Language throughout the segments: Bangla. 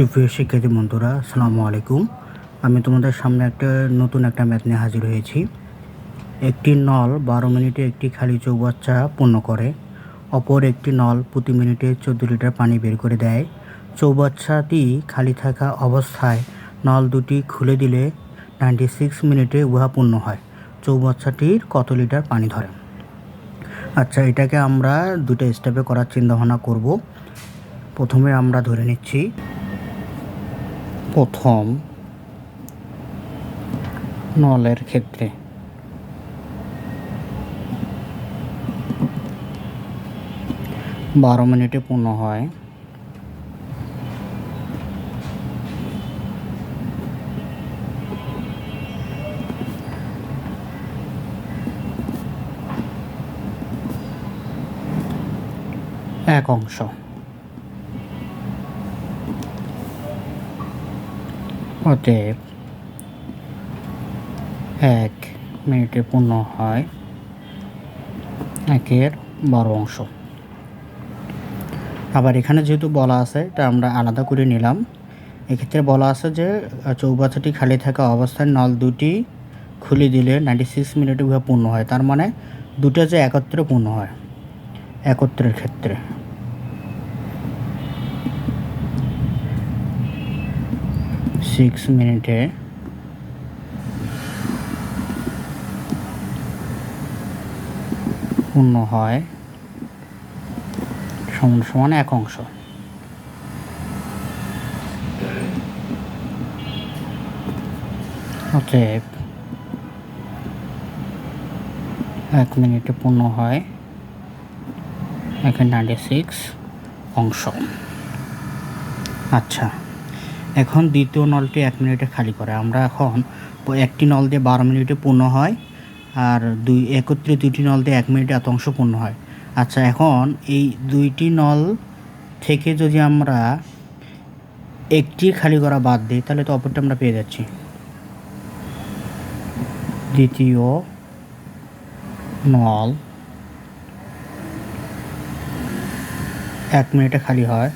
সুপ্রিয় শিক্ষার্থী বন্ধুরা, আসসালামু আলাইকুম। আমি তোমাদের সামনে একটা নতুন একটা ম্যাথ নিয়ে হাজির হয়েছি। একটি নল বারো মিনিটে একটি খালি চৌবাচ্চা পূর্ণ করে, অপর একটি নল প্রতি মিনিটে চোদ্দ লিটার পানি বের করে দেয়। চৌবাচ্চাটি খালি থাকা অবস্থায় নল দুটি খুলে দিলে নাইনটি সিক্স মিনিটে উহা পূর্ণ হয়। চৌবাচ্চাটির কত লিটার পানি ধরে? আচ্ছা এটাকে আমরা দুটো স্টেপে করার চিন্তাভাবনা করব। প্রথমে আমরা ধরে নিচ্ছি। প্রথম নলের ক্ষেত্রে। বারো মিনিটে পূর্ণ হয়। এক অংশ। অতএব এক মিনিটে পূর্ণ হয় একের বারো অংশ। আবার এখানে যেহেতু বলা আছে, এটা আমরা আলাদা করে নিলাম। এক্ষেত্রে বলা আছে যে চৌবাচ্চাটি খালি থাকা অবস্থায় নল দুটি খুলে দিলে নাইনটি সিক্স মিনিটে পূর্ণ হয়। তার মানে দুটো যে একত্রে পূর্ণ হয়, একত্রের ক্ষেত্রে। সিক্স মিনিটে পূর্ণ হয়। সমান সমান এক অংশ। অতএব এক মিনিটে পূর্ণ হয়। এখানে নাইনটি সিক্স অংশ। আচ্ছা। এখন দ্বিতীয় নলটি এক মিনিটে খালি করে। আমরা এখন একটি নল দিয়ে বারো মিনিটে পূর্ণ হয় আর দুই, একত্রে দুইটি নল দিয়ে এক মিনিটে এত অংশ পূর্ণ হয়। আচ্ছা এখন এই দুইটি নল থেকে যদি আমরা একটি খালি করা বাদ দিই, তাহলে তো অপরটা আমরা পেয়ে যাচ্ছি। দ্বিতীয় নল এক মিনিটে খালি হয়।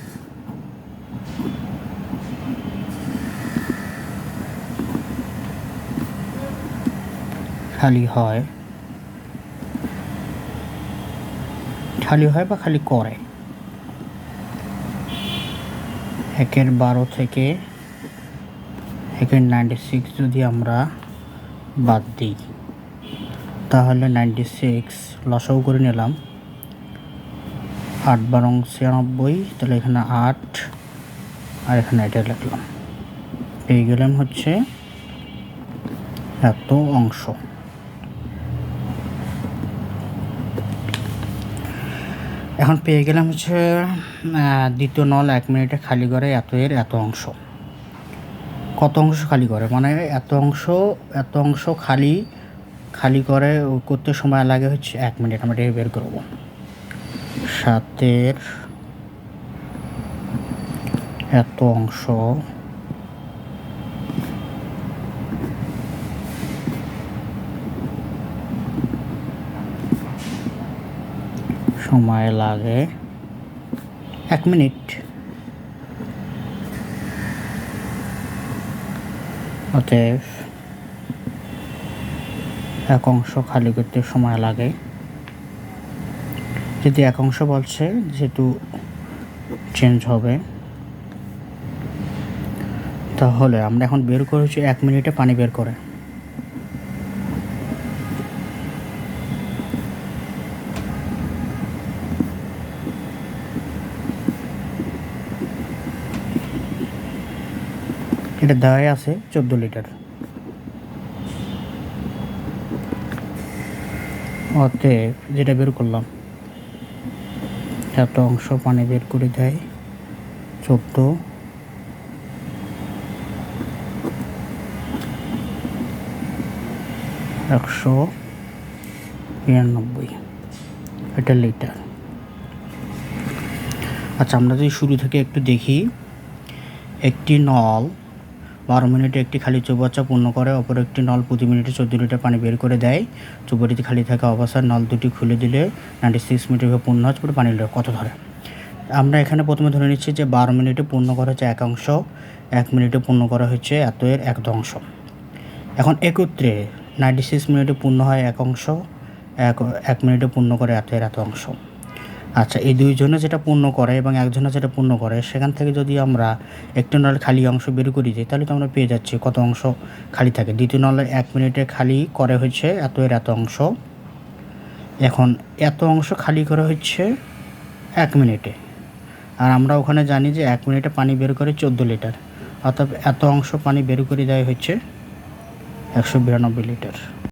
খালি হয়। খালি হয় বা খালি করে? একের বারো থেকে একের নাইনটি সিক্স যদি আমরা বাদ দিই, তাহলে নাইনটি সিক্স লসাও করে নিলাম। আট বারং ছিয়ানব্বই, তাহলে এখানে আট, আর এখানে এটা লিখলাম। পেয়ে গেলাম হচ্ছে এত অংশ। এখন পেয়ে গেলাম হচ্ছে দ্বিতীয় নল এক মিনিটে খালি করে এত এর এত অংশ। কত অংশ খালি করে? মানে এত অংশ এত অংশ খালি খালি করে করতে সময় লাগে হচ্ছে এক মিনিট। আমরা এটা বের করব। সাতের এত অংশ সময় লাগে। এক মিনিট। অতএব এক অংশ খালি করতে সময় লাগে। যদি এক অংশ বলছে, যেহেতু চেঞ্জ হবে, তাহলে আমরা এখন বের করেছি এক মিনিটে পানি বের করে। এটা দেওয়াই আছে চোদ্দ লিটার। অতএব যেটা বের করলাম, এত অংশ পানি বের করে দেয়, চোদ্দ। একশো নিরানব্বই এটা লিটার। আচ্ছা আমরা যদি শুরু থেকে একটু দেখি, একটি নল বারো মিনিটে একটি খালি চৌবাচ্চা পূর্ণ করে, অপর একটি নল প্রতি মিনিটে চোদ্দ লিটার পানি বের করে দেয়। চৌবাটিতে খালি থাকা অবস্থায় নল দুটি খুলে দিলে নাইনটি সিক্স মিনিটে পূর্ণ হচ্ছে পানি লিটার কত ধরে। আমরা এখানে প্রথমে ধরে নিচ্ছি যে বারো মিনিটে পূর্ণ করা হচ্ছে এক অংশ, এক মিনিটে পূর্ণ করা হচ্ছে এত এর এক অংশ এখন একত্রে নাইনটি সিক্স মিনিটে পূর্ণ হয় এক অংশ, এক এক মিনিটে পূর্ণ করে এত এর এত অংশ। আচ্ছা এই দুইজনে যেটা পূর্ণ করে এবং একজনে যেটা পূর্ণ করে, সেখান থেকে যদি আমরা একটি নলের খালি অংশ বের করে দিই তাহলে তো আমরা পেয়ে যাচ্ছি কত অংশ খালি থাকে? দ্বিতীয় নলের এক মিনিটে খালি করে হচ্ছে এত এর এত অংশ। এখন এত অংশ খালি করে হচ্ছে এক মিনিটে। আর আমরা ওখানে জানি যে, এক মিনিটে পানি বের করে চোদ্দ লিটার। অর্থাৎ এত অংশ পানি বের করে দেওয়া হচ্ছে একশো বিরানব্বই লিটার।